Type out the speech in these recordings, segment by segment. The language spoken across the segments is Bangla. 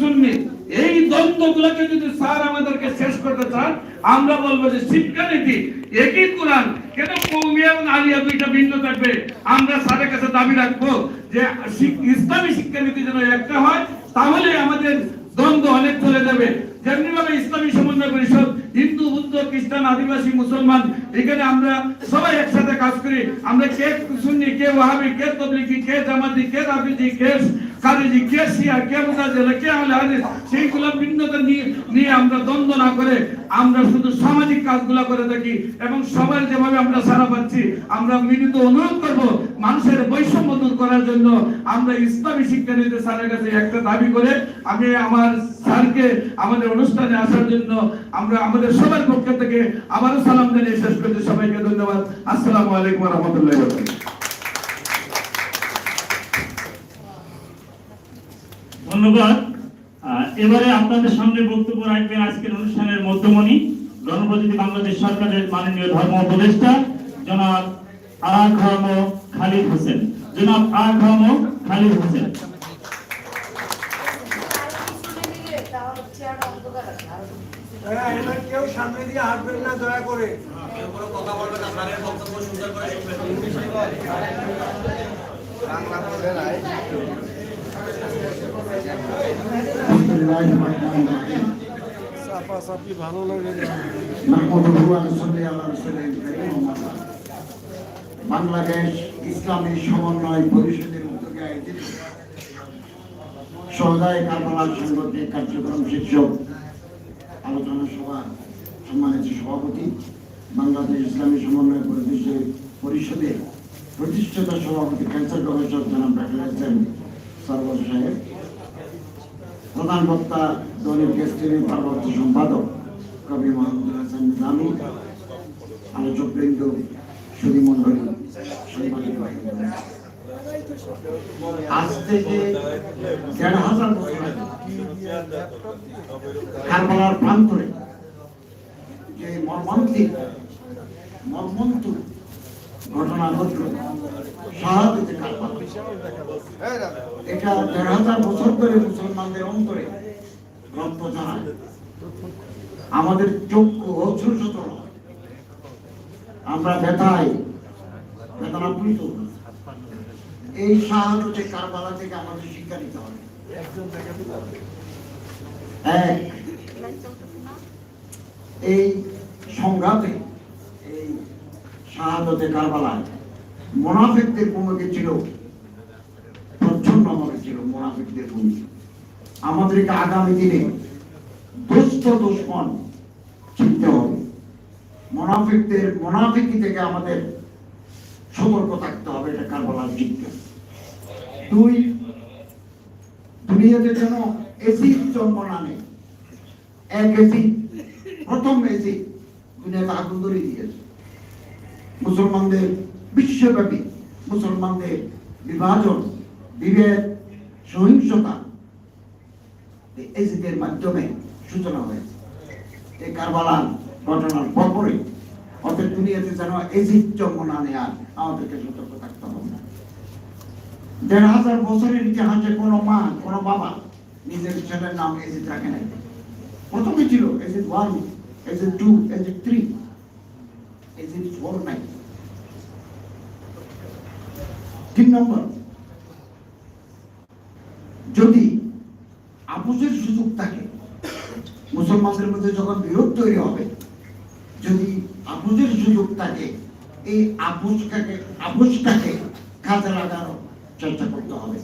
সুন্নি এই দ্বন্দ্বগুলোকে যদি স্যার আমাদেরকে শেষ করতে চান, আমরা বলব যে শিক্ষানীতি একই কোরআন, কেন কৌমিয়া এবং আলিয়া দুইটা ভিন্ন থাকবে? আমরা স্যারের কাছে দাবি রাখব যে ইসলামী ইসলামী শিক্ষানীতি যেন একটা হয়, তাহলে আমাদের দ্বন্দ্ব অনেক চলে যাবে। যেমনি ভাবে ইসলামী সমন্বয় পরিষদ হিন্দু, বুদ্ধ, খ্রিস্টান, আদিবাসী, মুসলমান, এখানে আমরা সবাই একসাথে কাজ করি। আমরা কে সুন্নি, কে ওয়াহাবি, কে তবলিগি, কে জামাতি, কে রাফিজি, কে মানুষের বৈষম্য দূর করার জন্য। আমরা ইসলামী শিক্ষা নিতে স্যারের কাছে একটা দাবি করে, আমি আমার স্যারকে আমাদের অনুষ্ঠানে আসার জন্য আমরা আমাদের সবার পক্ষ থেকে আবারও সালাম জানিয়ে শেষ করতে সবাইকে ধন্যবাদ। আসসালামু আলাইকুম রহমতুল্লাহ ধন্যবাদ। এবারে আপনাদের সামনে বক্তব্য রাখবেন আজকের অনুষ্ঠানের মধ্যমণি গণপ্রজাতি বাংলাদেশ সরকারের মাননীয় ধর্ম উপদেষ্টা জনাব আখম খালিদ হোসেন। জনাব আখম খালিদ হোসেন। হ্যাঁ, এবার কেউ সামনে দিয়ে হাঁটবেন না দয়া করে চাপাচাপি ভালো লাগে না। বাংলাদেশ ইসলামী সমন্বয় পরিষদের উদ্যোগে আয়োজিত সহদায় কারবালার সাংগঠনিক কার্যক্রম শীর্ষক আলোচনা সভা সম্মানিত সভাপতি, বাংলাদেশ ইসলামী সমন্বয় পরিষদের পরিষদের প্রতিষ্ঠাতা সভাপতি ক্যান্সার গবেষক জনাব ডাক্তার সরবর সাহেব, প্রধান বক্তা দলের কেস্টের পার্বত্য সম্পাদক কবি মোহাম্মদ হাসান নিজামী আলোচক বৃন্দ সুধী মন্ডলী সাংবাদিক ভাইবোনেরা। আজ থেকে দেড় হাজার বছর কারবালার প্রান্তরে যে মর্মান্তিক ঘটনা ঘটল এটা দেড় হাজার বছর ধরে মুসলমানদের অন্তরে রক্ত জানায় আমাদের চক্ষু অশ্রুশত হয়। আমরা ব্যথায়, বেদনা পীড়িত। এই শাহাদতে কারবালা থেকে আমাদের শিক্ষা নিতে হবে। এক এই সংঘাতে এই শাহাদতে কারবালায় মোনাফিকদের ভূমিকা ছিল প্রচ্ছন্ন ভাবে ছিল মোনাফিকদের ভূমিকা। আমাদেরকে আগামী দিনে দুষ্ট দুশ্মন চিনতে হবে। মোনাফিকদের মোনাফিকি থেকে আমাদের সতর্ক থাকতে হবে, এটা কারবালার শিক্ষা দুই, দুনিয়াতে যেন এসিড জন্ম না নেয়। এক এসিড প্রথম এসিড দুনিয়াতে আগুন ধরে দিয়েছে। মুসলমানদের বিশ্বব্যাপী মুসলমানদের বিভাজন, বিভেদ, সহিংসতা এই এসিডের মাধ্যমে সূচনা হয়েছে। এই কারবালার ঘটনার পরপরই অর্থাৎ দুনিয়াতে যেন এসিড জন্ম না নেয় আমাদেরকে সতর্ক থাকতে হবে। দেড় হাজার বছরের ইতিহাসে কোনো মা, কোনো বাবা নিজের ছেলের নাম এজিদ রাখে নাই। প্রথমে ছিল এজিদ ওয়ান এজিদ টু এজিদ থ্রি। এজিদ ফোর নাই। তিন নম্বর, যদি আপোষের সুযোগ থাকে, মুসলমানদের মধ্যে যখন বিরোধ তৈরি হবে যদি আপোষের সুযোগ থাকে, এই আপোষটাকে আপোষটাকে কাজে লাগানোর চেষ্টা করতে হবে।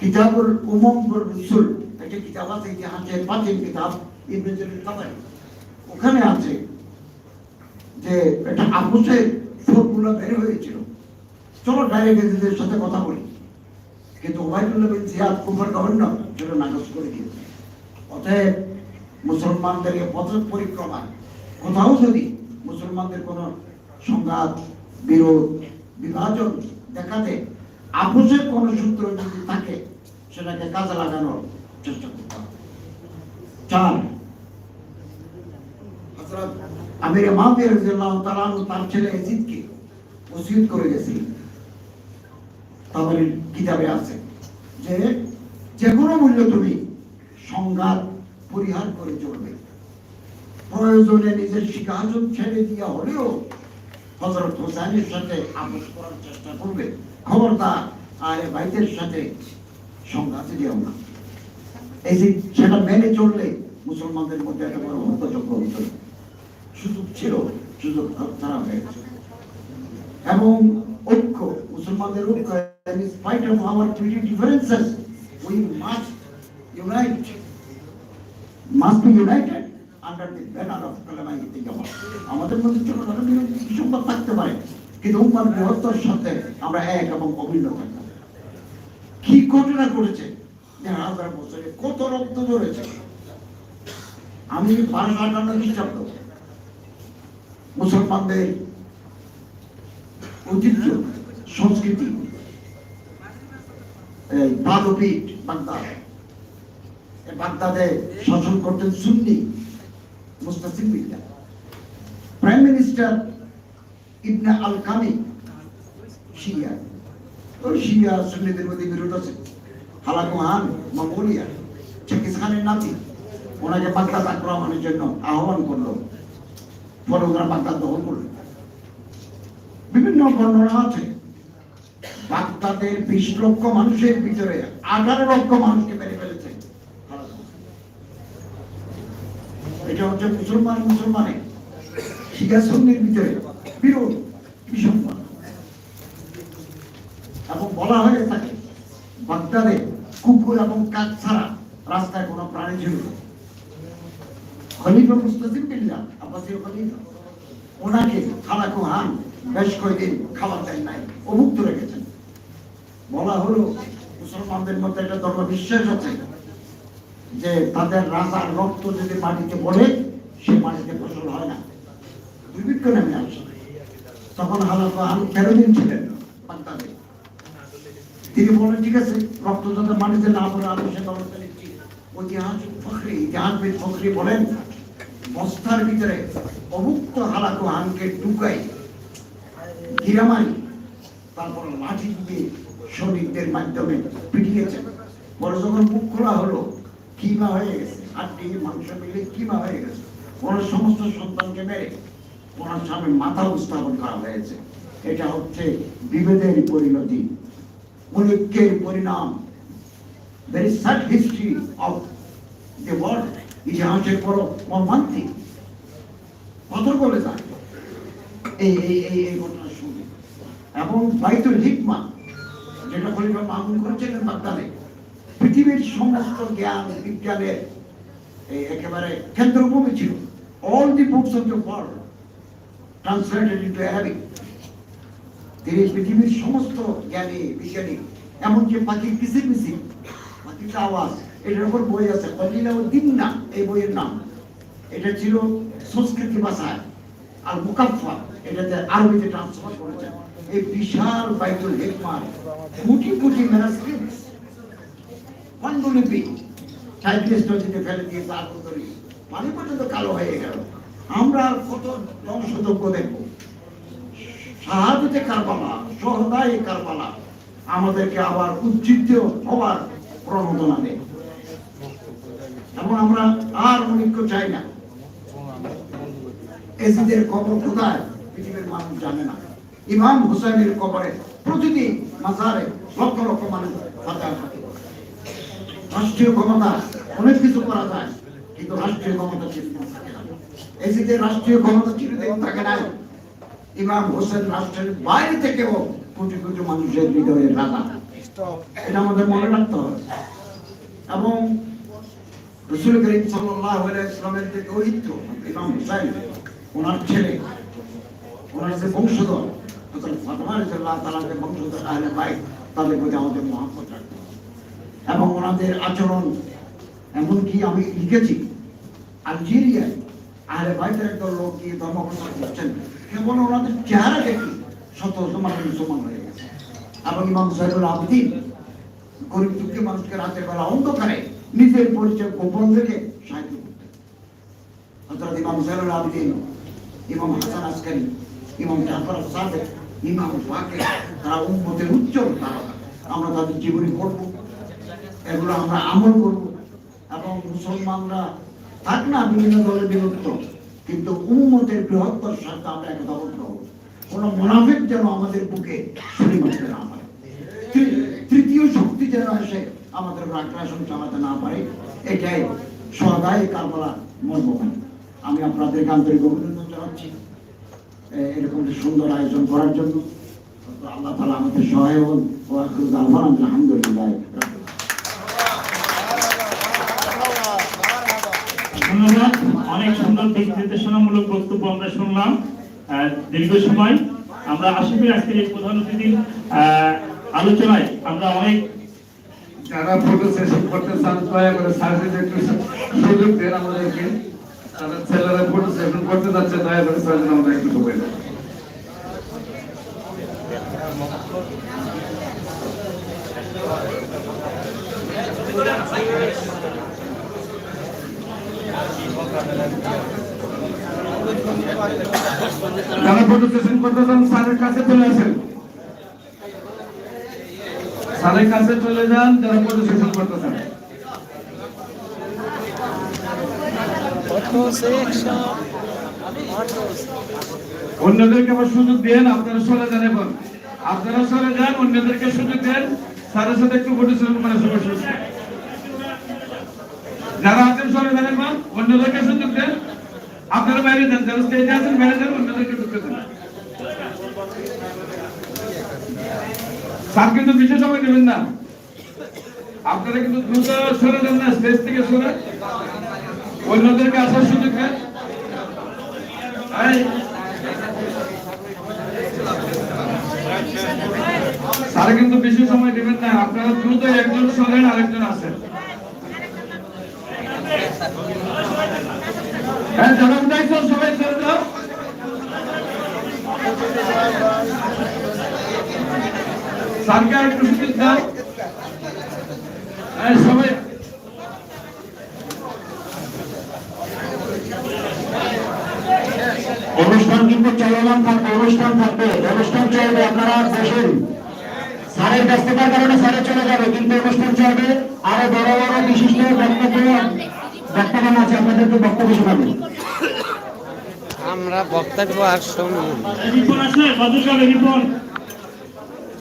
কিতাবুল উমম রুসুল, একটা কিতাব আছে, ইতিহাসের প্রাচীন কিতাব, ইবনে জারির তাবারি ওখানে আছে যে একটা আপোষের ফর্মুলা বের হয়েছিল। চলো ডাইরেক্ট সাথে কথা বলি। কিন্তু ওবায়দুল্লাহ বিন জিয়াদ কুফার গভর্নর সেটা নাকচ করে দিয়েছে। অতএব মুসলমানদের এই পথ পরিক্রমা কোথাও যদি মুসলমানদের কোনো সংঘাত, বিরোধ, বিভাজন দেখাতে আপোষের কোনো সূত্র যদি থাকে, সেটাকে কাজে লাগানোর চেষ্টা করতে চার আমির মাহদি রাদিয়াল্লাহু তাআলা তার ছেলে ইয়াজিদকে ওসিয়ত করে গেছিলেন তাবারির কিতাবে আছে যে যে কোনো মূল্য তুমি সংঘাত পরিহার করে চলবে। প্রয়োজনে নিজের সিংহাসন ছেড়ে দিয়ে হলেও হজরত হোসেনের সাথে আপোষ করার চেষ্টা করবে। খবরদার, আর ভাইদের সাথে সংঘাতে যেও না। এই যে সেটা মেনে চললে মুসলমানদের মধ্যে একটা বড় হত্যযোগ্য হতো সুযোগ ছিল, সুযোগ তারা হয়েছে এবং ঐক্য, মুসলমানদের ঐক্য, in spite of our petty differences, we must unite, must be united banner of কালেমা ইত্তিকামা আমাদের মধ্যে থাকতে পারে। কিন্তু উম্মার বৃহত্তর সাথে আমরা এক এবং অভিন্ন কি ঘটনা ঘটেছে? হাজার বছরে কত রক্ত ধরেছে। আমি মুসলমানদের ঐতিহ্য, সংস্কৃতি, এই বাগপীঠ বাগদাদ। বাগদাদে শাসন করতেন সুন্নি। ওনাকে বাগদাদ আক্রমণের জন্য আহ্বান করল। পরে ওনারা বাগদাদ করলেন বিভিন্ন বর্ণনা আছে। বাগদাদের বিশ লক্ষ মানুষের ভিতরে আঠারো লক্ষ মানুষকে মেরে ফেলেছে। এটা হচ্ছে মুসলমান মুসলমানের শিখা সন্নির ভিতরে বিরোধ বিসম্মান এবং বলা হয়ে থাকে, বাগদাদে কুকুর এবং কাক ছাড়া রাস্তায় কোনো প্রাণী ছিল। খলিফা মুস্তাসিম বিল্লাহ, আব্বাসীয় খলিফা, ওনাকে খালাকু হান বেশ কয়েকদিন খাবার দেন নাই, অভুক্ত রেখেছেন। বলা হলো, মুসলমানদের মধ্যে একটা ধর্ম বিশ্বাস আছে। যে তাদের রাজার রক্ত যদি মাটিতে পড়ে সে মাটিতে ফসল হয় না। দুর্ভিক্ষ নেমে তখন তেরো দিন ছিলেন তিনি বলেন, ঠিক আছে, রক্ত যাতে মাটিতে না পড়ে, আমি ঐতিহাসিক ফখরি, ইতিহাসবিদ ফখরি বলেন, বস্তার ভিতরে অভুক্ত হালাকু হানকে ঢুকাই গিরামারি তারপর লাঠি দিয়ে মাধ্যমে পিটিয়েছেন। পরে যখন মুখ খোলা হলো কিমা হয়ে গেছে? হাড্ডি মাংস মিলে কিমা হয়ে গেছে? ওনার সমস্ত সন্তানকে মেরে ওনার সামনে মাথা উপস্থাপন করা হয়েছে? এটা হচ্ছে বিভেদের পরিণতি। ঐক্যের পরিণাম। Very sad history of the world. ইতিহাসের বড় মর্মান্তিক। পাথর বলে যায়? এই এই এই এই ঘটনা শুনে। এবং বাইতুল হিকমা, যেটা খলিফা মামুন করেছিলেন বাগদাদে পৃথিবীর সমস্ত জ্ঞান বিজ্ঞানের এই একেবারে কেন্দ্রভূমি ছিল। All the books of the world translated into Arabic তিনি পৃথিবীর সমস্ত জ্ঞানী, বিজ্ঞানী, এমনকি পাখির কিসির মিসির পাখির আওয়াজ এটার উপর বই আছে। কলিলা ও দিন্না, এই বইয়ের নাম। এটা ছিল সংস্কৃতি ভাষায়। আর মুকাফা এটাতে আরবিতে ট্রান্সফার করেছেন। এই বিশাল বাইতুল হিকমার কোটি কোটি ম্যানাস্ক্রিপ্টস পাণ্ডুলিপি সাইক্লিস্ট নদীতে ফেলে দিয়ে তার করি পানি পর্যন্ত কালো হয়ে গেল। আমরা কত ধ্বংসযোগ্য দেখব? শাহাদতে কারবালা, সহদায় কারবালা, আমাদেরকে আবার উজ্জীবিত হওয়ার প্রণোদনা দেয়। এবং আমরা আর অনেক চাই না। এজিদের কবর কোথায়? পৃথিবীর মানুষ জানে না। ইমাম হুসাইনের কবরে প্রতিদিন মাজারে লক্ষ লক্ষ মানুষ করে। রাষ্ট্রীয় ক্ষমতা, অনেক কিছু করা যায়, কিন্তু রাষ্ট্রীয় ক্ষমতা চিরদিন থাকে না। এজিদের রাষ্ট্রীয় ক্ষমতা চিরদিন থাকে না, ইমাম হোসেন রাষ্ট্রের বাইরে থেকেও কোটি কোটি মানুষের হৃদয়ের রাজা এটা আমাদের মনে রাখতে হবে। এবং রসুল করিম আলাইহি ইসলামের যে দৌহিত্র ইমাম হুসাইন ওনার ছেলে, ওনার যে বংশধর, হযরত ফাতেমা রাদিয়াল্লাহু তাআলা যে বংশধর আহলে বাইত, তাদের প্রতি আমাদের হবে। এবং ওনাদের আচরণ। এমনকি আমি লিখেছি, আলজেরিয়ায় আহলে বাইতের একদল লোক গিয়ে ধর্ম প্রচার করছেন। কেবল ওনাদের চেহারা দেখি শত মানুষ মুসলমান হয়ে গেছে। এবং ইমাম সাহেবুল আবদিন গরিব দুঃখী মানুষকে রাতের বেলা অন্ধকারে নিজের পরিচয় গোপন রেখে সাহায্য করতেন। হযরত ইমাম সাহেবুল আবদিন, ইমাম হাসান আসকারি ইমাম জাফর সাদেক ইমাম বাকে তারা উম্মতের উজ্জ্বল তারা আমরা তাদের জীবনী পড়ব। এগুলো আমরা আমল করব। এবং মুসলমানরা থাক না, বিভিন্ন দলে বিভক্ত, কিন্তু উম্মতের বৃহত্তর স্বার্থে আমরা একতাবদ্ধ হব কোনো মোনাফিক যেন আমাদের বুকে ছুরি মারতে না পারে। তৃতীয় শক্তি যেন এসে আমাদের আগ্রাসন চালাতে না পারে, এটাই সদাই কারবালা মর্মবাণী আমি আপনাদেরকে আন্তরিক অভিনন্দন জানাচ্ছি। এরকম সুন্দর আয়োজন করার জন্য। আল্লাহ তালা আমাদের সহায় হন। আলহামদুলিল্লাহ। ধন্যবাদ অনেক সুন্দর দিক নির্দেশনামূলক বক্তব্য আমরা শুনলাম দীর্ঘ সময়। আমরা আশা করি আজকের এই প্রধান অতিথির আলোচনায় আমরা অনেক যারা ফটো সেশন করতে চান, দয়া করে সার্ভিস একটু সুযোগ দেন আমাদেরকে। তারা ছেলেরা ফটো সেশন করতে যাচ্ছে, দয়া করে সার্ভিস আমাদের একটু সময় দেন। যারা ফটো সেশন করতে স্যারের কাছে চলে আসেন। স্যারের কাছে চলে যান, যারা করতে অন্যদেরকে আবার সুযোগ দেন, আপনারা সরে যান এখন আপনারা সরে যান, অন্যদেরকে সুযোগ দেন, স্যারের সাথে একটু ফটো সুযোগ দেন। যারা আছেন সরে যান এখন অন্যদেরকে সুযোগ দেন। আপনারা বাইরে যান, যারা স্টেজে আছেন, বাইরে যান, অন্যদেরকে ঢুকতে দেন। স্যার কিন্তু বিশেষ সময় নেবেন না। আপনারা কিন্তু দ্রুত সরে যান না স্টেজ থেকে সরে। অন্যদেরকে আসার সুযোগ দেন। স্যার কিন্তু বেশি সময় দেবেন না। আপনারা দ্রুত একজন সরেন, আরেকজন আসেন হ্যাঁ যারা উঠাইছো সবাই সরে যাও। স্যারকে একটু সুযোগ দাও। হ্যাঁ সবাই। অনুষ্ঠান কিন্তু চলমান থাকবে, অনুষ্ঠান থাকবে। অনুষ্ঠান চলবে, আপনারা বসেন। স্যারের ব্যস্ততার কারণে স্যারে চলে যাবে, কিন্তু অনুষ্ঠান চলবে। আরও বড় বড় বিশিষ্ট বক্তব্য বক্তব্য আছে, আপনাদেরকে বক্তব্য শোনাবেন আমরা বক্তব্য আর শুনব